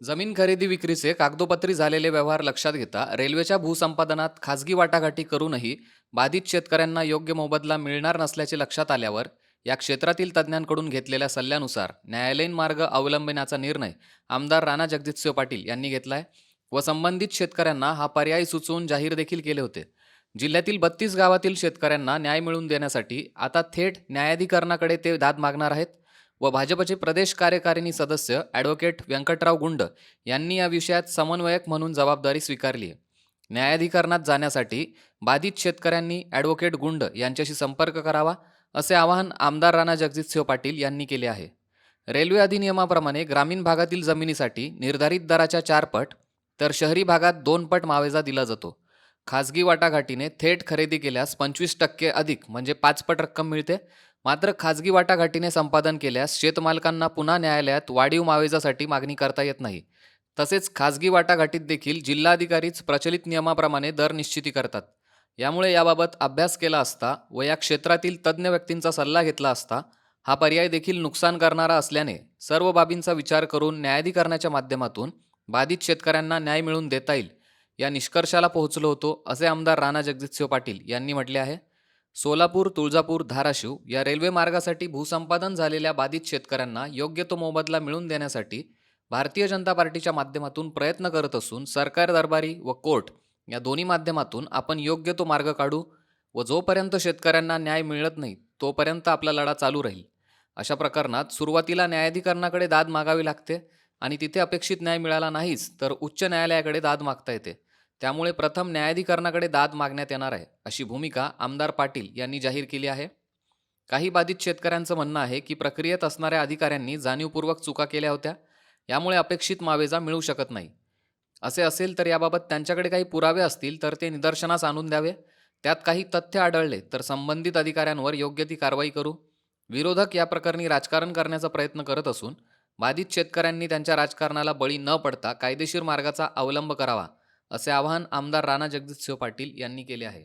जमीन खरेदी विक्रीचे कागदोपत्री झालेले व्यवहार लक्षात घेता रेल्वेच्या भूसंपादनात खासगी वाटाघाटी करूनही बाधित शेतकऱ्यांना योग्य मोबदला मिळणार नसल्याचे लक्षात आल्यावर या क्षेत्रातील तज्ज्ञांकडून घेतलेल्या सल्ल्यानुसार न्यायालयीन मार्ग अवलंबण्याचा निर्णय आमदार राणा जगजितसिंह पाटील यांनी घेतलाय व संबंधित शेतकऱ्यांना हा पर्याय सुचवून जाहीर देखील केले होते. जिल्ह्यातील बत्तीस गावातील शेतकऱ्यांना न्याय मिळवून देण्यासाठी आता थेट न्यायाधिकरणाकडे ते दाद मागणार आहेत. व भाजपचे प्रदेश कार्यकारिणी सदस्य ॲडव्होकेट व्यंकटराव गुंड यांनी या विषयात समन्वयक म्हणून जबाबदारी स्वीकारली आहे. न्यायाधिकरणात जाण्यासाठी बाधित शेतकऱ्यांनी ॲडव्होकेट गुंड यांच्याशी संपर्क करावा असे आवाहन आमदार राणा जगजितसिंह पाटील यांनी केले आहे. रेल्वे अधिनियमाप्रमाणे ग्रामीण भागातील जमिनीसाठी निर्धारित दराच्या चार पट तर शहरी भागात दोन पट मावेजा दिला जातो. खाजगी वाटाघाटीने थेट खरेदी केल्यास पंचवीस टक्के अधिक म्हणजे पाच पट रक्कम मिळते मात्र खाजगी वाटाघाटीने संपादन केल्यास शेतमालकांना पुन्हा न्यायालयात वाढीव मावेजासाठी मागणी करता येत नाही. तसेच खाजगी वाटाघाटीत देखील जिल्हाधिकारीच प्रचलित नियमाप्रमाणे दर निश्चिती करतात. यामुळे याबाबत अभ्यास केला असता व या क्षेत्रातील तज्ज्ञ व्यक्तींचा सल्ला घेतला असता हा पर्याय देखील नुकसान करणारा असल्याने सर्व बाबींचा विचार करून न्यायाधिकरणाच्या माध्यमातून बाधित शेतकऱ्यांना न्याय मिळवून देता येईल या निष्कर्षाला पोहोचलो होतो असे आमदार राणा जगजितसिंह पाटील यांनी म्हटले आहे. सोलापूर तुळजापूर धाराशिव या रेल्वे मार्गासाठी भूसंपादन झालेल्या बाधित शेतकऱ्यांना योग्य तो मोबदला मिळवून देण्यासाठी भारतीय जनता पार्टीच्या माध्यमातून प्रयत्न करत असून सरकार दरबारी व कोर्ट या दोन्ही माध्यमातून आपण योग्य तो मार्ग काढू व जोपर्यंत शेतकऱ्यांना न्याय मिळत नाही तोपर्यंत आपला लढा चालू राहील. अशा प्रकरणात सुरुवातीला न्यायाधिकरणाकडे दाद मागावी लागते आणि तिथे अपेक्षित न्याय मिळाला नाहीच तर उच्च न्यायालयाकडे दाद मागता येते. त्यामुळे प्रथम न्यायाधिकरणाकडे दाद मागण्यात येणार आहे अशी भूमिका आमदार पाटील यांनी जाहीर केली आहे. काही बाधित शेतकऱ्यांचं म्हणणं आहे की प्रक्रियेत असणाऱ्या अधिकाऱ्यांनी जाणीवपूर्वक चुका केल्या होत्या यामुळे अपेक्षित मावेजा मिळू शकत नाही. असे असेल तर याबाबत त्यांच्याकडे काही पुरावे असतील तर ते निदर्शनास आणून द्यावे. त्यात काही तथ्य आढळले तर संबंधित अधिकाऱ्यांवर योग्य ती कारवाई करू. विरोधक या प्रकरणी राजकारण करण्याचा प्रयत्न करत असून बाधित शेतकऱ्यांनी त्यांच्या राजकारणाला बळी न पडता कायदेशीर मार्गाचा अवलंब करावा असे आवाहन आमदार राणा जगजितसिंह पाटील यांनी केले आहे.